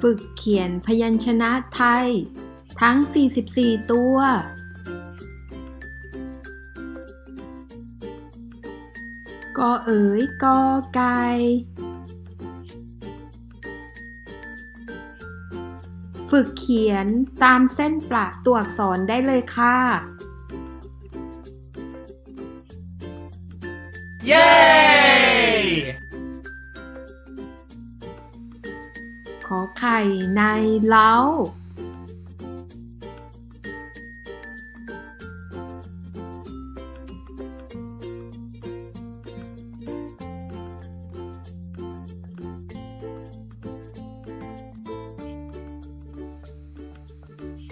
ฝึกเขียนพยัญชนะไทย ทั้ง 44 ตัว กอเอ๋ยกอไก่ฝึกเขียนตามเส้นประตัวอักษรได้เลยค่ะ ขอไข่ในเล้า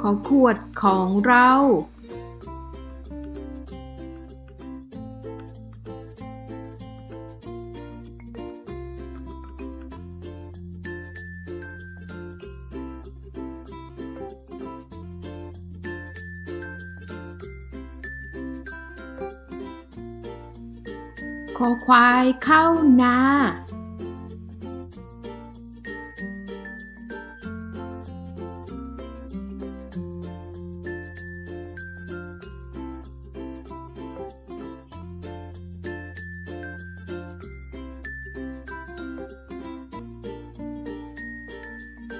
ขอขวดของเรา ขอควายเข้านา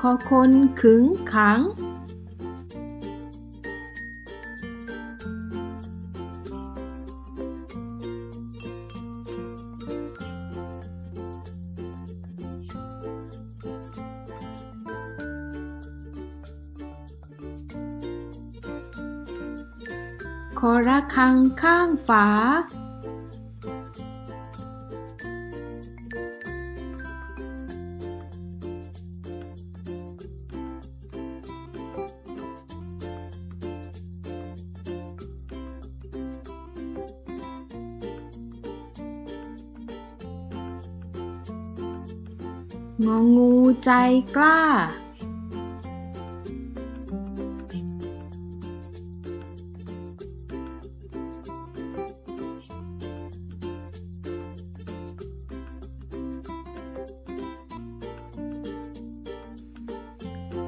ขอคนขึงขัง ขอระฆังข้างฝา งองูใจกล้า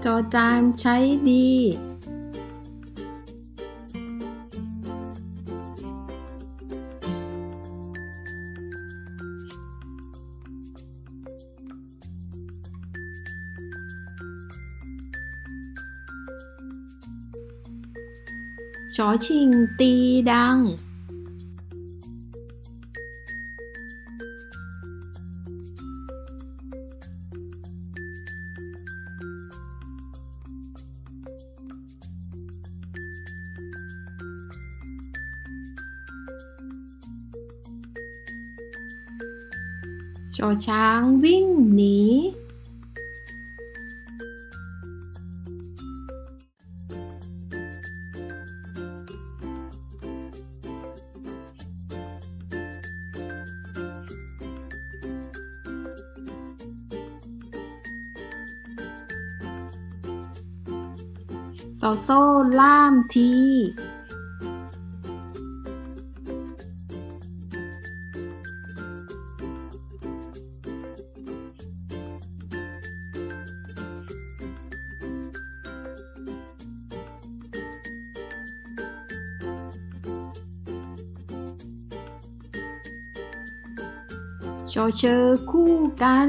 จอจานใช้ดีชอชิง ชอช้างวิ่งหนีโซโซล่ามที ชอเชอคู่กัน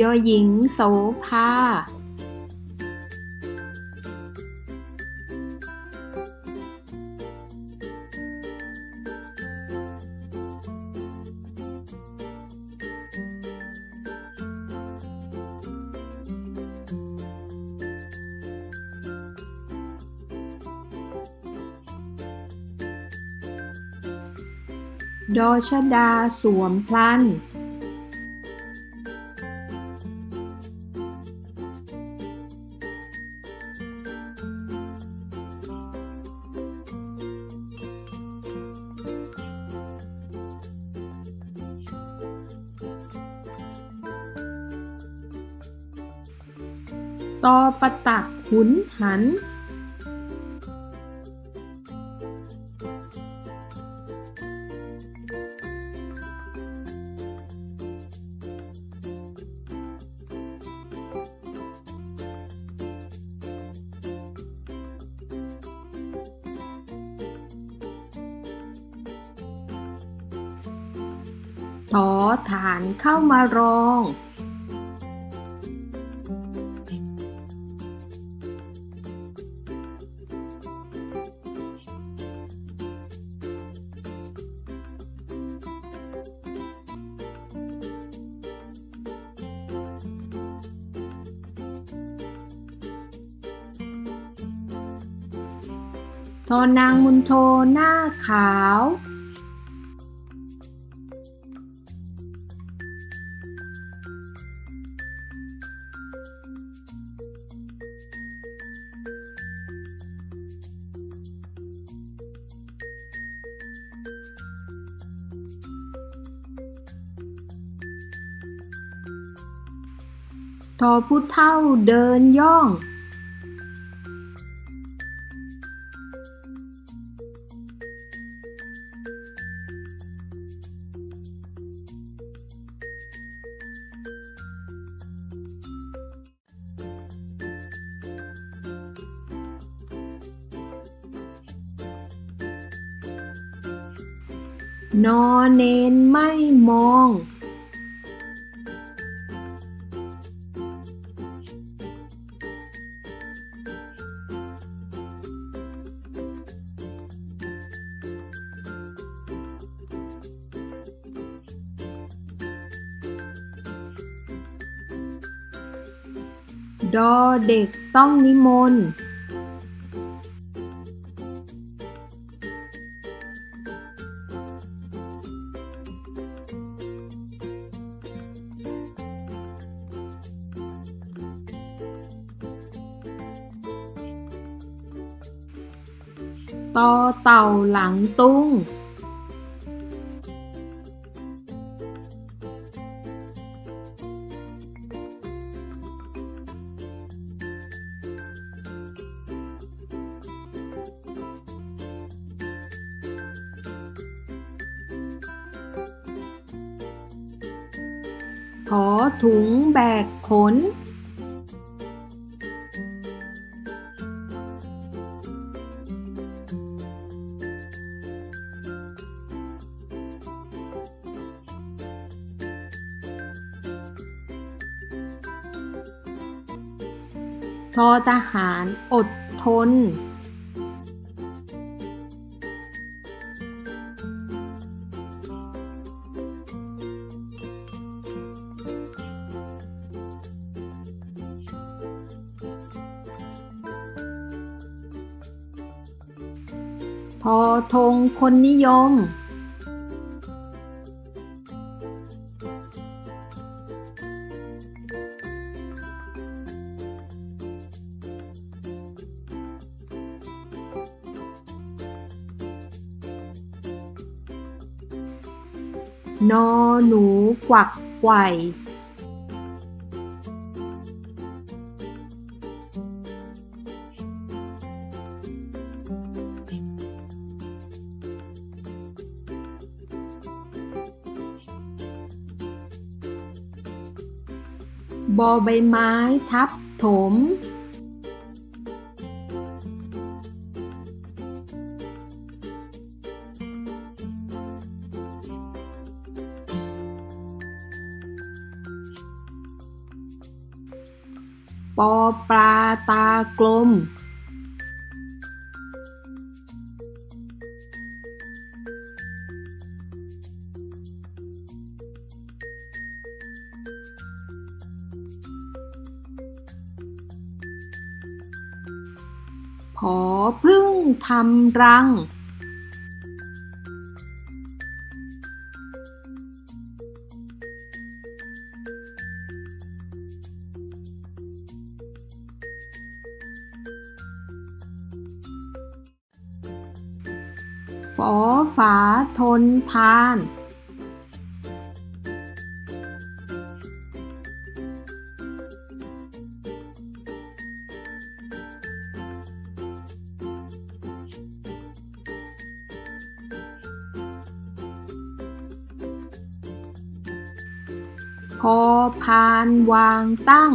ยอหญิงโสภา ดอชดาสวมพลัน ตอประตักขุนหัน ถอฐานเข้ามารอง ทอนางมุนโทหน้าขาว ทอผู้เท่าเดินย่อง นอนเนนไม่มอง ดอเด็กต้องนิมนต์ต่อเต่าหลังตุ้ง กขนทอทหารอดทน ทอทงคนนิยม นอหนูกวักไกว บอใบไม้ทับถม ปอปลาตากลม ทำรัง ฝอฝาทนทาน พอพานวางตั้ง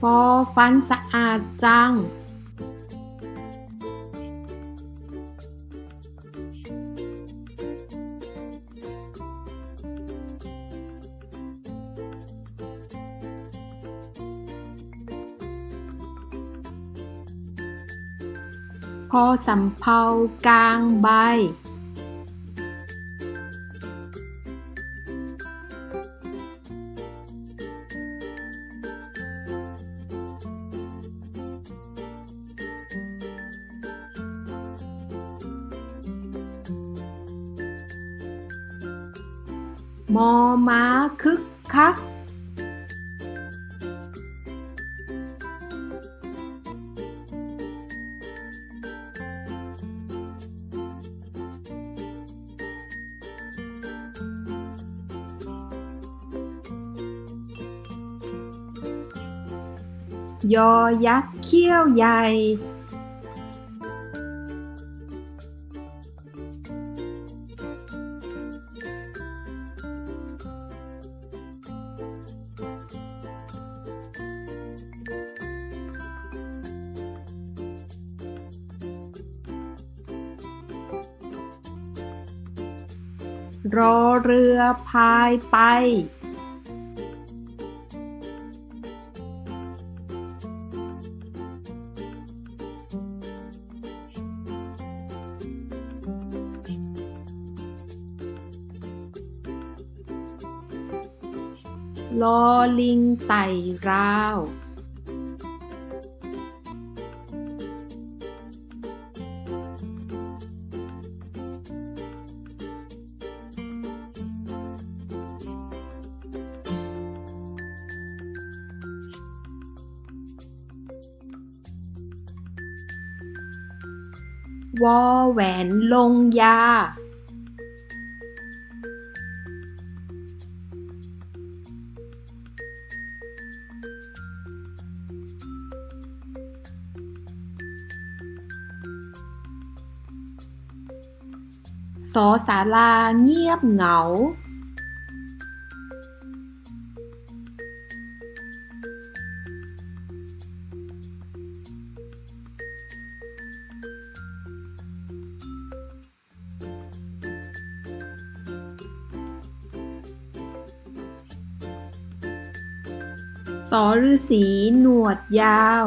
ฟอฟันสะอาดจัง อสำเภากลางใบ มอม้าคึกคัก ยอยักษ์เขี้ยวใหญ่ รอเรือพายไป ลอลิงไต่ราว วอแหวนลงยา สอสาลาเงียบเหงา สอฤาษีหนวดยาว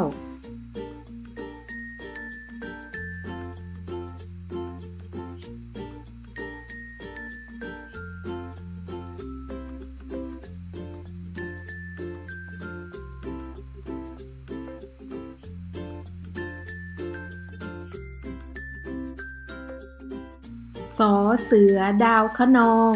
สอเสือดาวคะนอง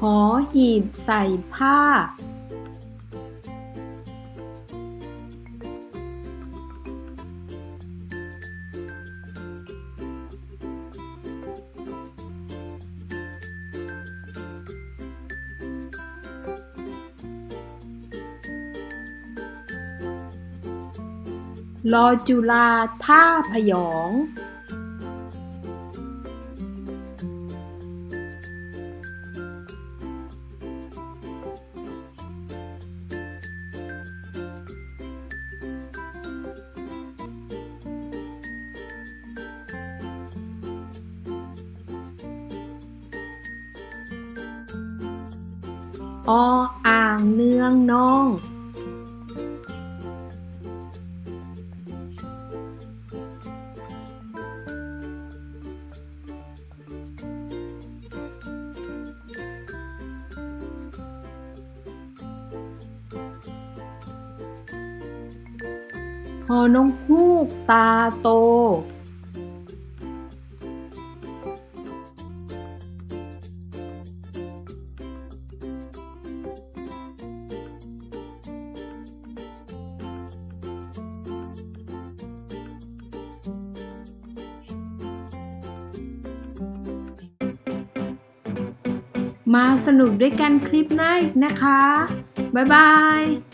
หอหีบใส่ผ้า ลอจุลาท่าพยอง ออ่างเนืองนอง อน้องคูกตาโต มาสนุกด้วยกันคลิปหน้าอีกนะคะ บ๊ายบาย